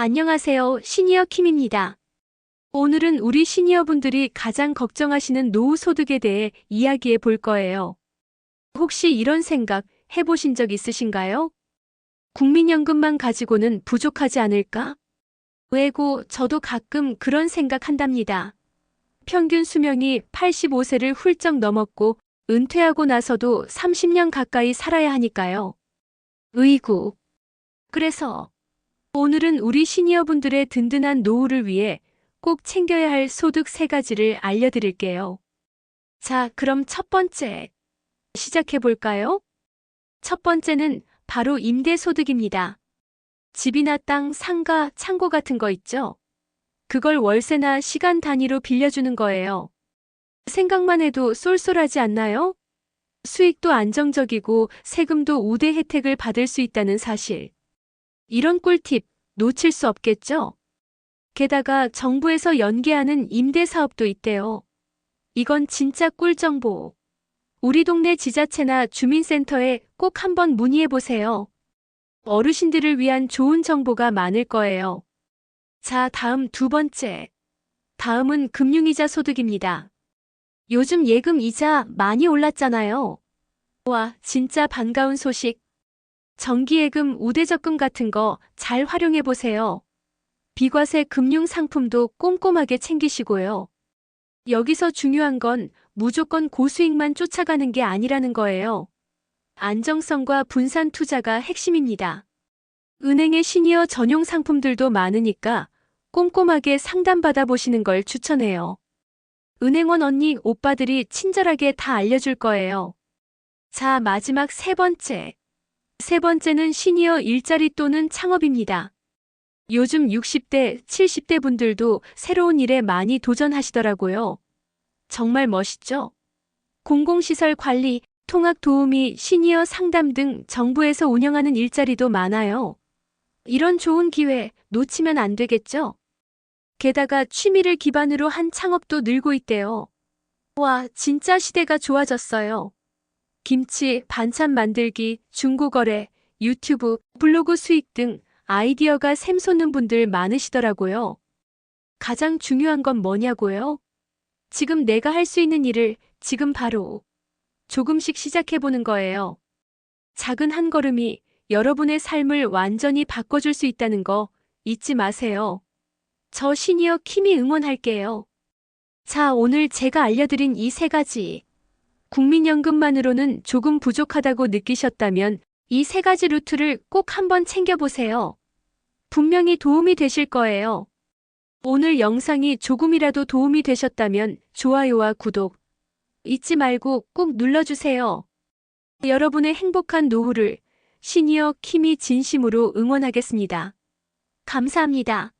안녕하세요. 시니어 킴입니다. 오늘은 우리 시니어분들이 가장 걱정하시는 노후 소득에 대해 이야기해 볼 거예요. 혹시 이런 생각 해보신 적 있으신가요? 국민연금만 가지고는 부족하지 않을까? 왜고 저도 가끔 그런 생각 한답니다. 평균 수명이 85세를 훌쩍 넘었고 은퇴하고 나서도 30년 가까이 살아야 하니까요. 의구. 그래서 오늘은 우리 시니어분들의 든든한 노후를 위해 꼭 챙겨야 할 소득 세 가지를 알려드릴게요. 자, 그럼 첫 번째. 시작해 볼까요? 첫 번째는 바로 임대소득입니다. 집이나 땅, 상가, 창고 같은 거 있죠? 그걸 월세나 시간 단위로 빌려주는 거예요. 생각만 해도 쏠쏠하지 않나요? 수익도 안정적이고 세금도 우대 혜택을 받을 수 있다는 사실. 이런 꿀팁 놓칠 수 없겠죠? 게다가 정부에서 연계하는 임대 사업도 있대요. 이건 진짜 꿀 정보. 우리 동네 지자체나 주민센터에 꼭 한번 문의해 보세요. 어르신들을 위한 좋은 정보가 많을 거예요. 자, 다음 두 번째. 다음은 금융이자 소득입니다. 요즘 예금 이자 많이 올랐잖아요. 와, 진짜 반가운 소식. 정기예금, 우대적금 같은 거 잘 활용해 보세요. 비과세 금융 상품도 꼼꼼하게 챙기시고요. 여기서 중요한 건 무조건 고수익만 쫓아가는 게 아니라는 거예요. 안정성과 분산 투자가 핵심입니다. 은행의 시니어 전용 상품들도 많으니까 꼼꼼하게 상담받아 보시는 걸 추천해요. 은행원 언니, 오빠들이 친절하게 다 알려줄 거예요. 자, 마지막 세 번째. 세 번째는 시니어 일자리 또는 창업입니다. 요즘 60대, 70대 분들도 새로운 일에 많이 도전하시더라고요. 정말 멋있죠? 공공시설 관리, 통학 도우미, 시니어 상담 등 정부에서 운영하는 일자리도 많아요. 이런 좋은 기회 놓치면 안 되겠죠? 게다가 취미를 기반으로 한 창업도 늘고 있대요. 와, 진짜 시대가 좋아졌어요. 김치, 반찬 만들기, 중고거래, 유튜브, 블로그 수익 등 아이디어가 샘솟는 분들 많으시더라고요. 가장 중요한 건 뭐냐고요? 지금 내가 할 수 있는 일을 지금 바로 조금씩 시작해보는 거예요. 작은 한 걸음이 여러분의 삶을 완전히 바꿔줄 수 있다는 거 잊지 마세요. 저 시니어 킴이 응원할게요. 자, 오늘 제가 알려드린 이 세 가지. 국민연금만으로는 조금 부족하다고 느끼셨다면 이 세 가지 루트를 꼭 한번 챙겨보세요. 분명히 도움이 되실 거예요. 오늘 영상이 조금이라도 도움이 되셨다면 좋아요와 구독 잊지 말고 꼭 눌러주세요. 여러분의 행복한 노후를 시니어 킴이 진심으로 응원하겠습니다. 감사합니다.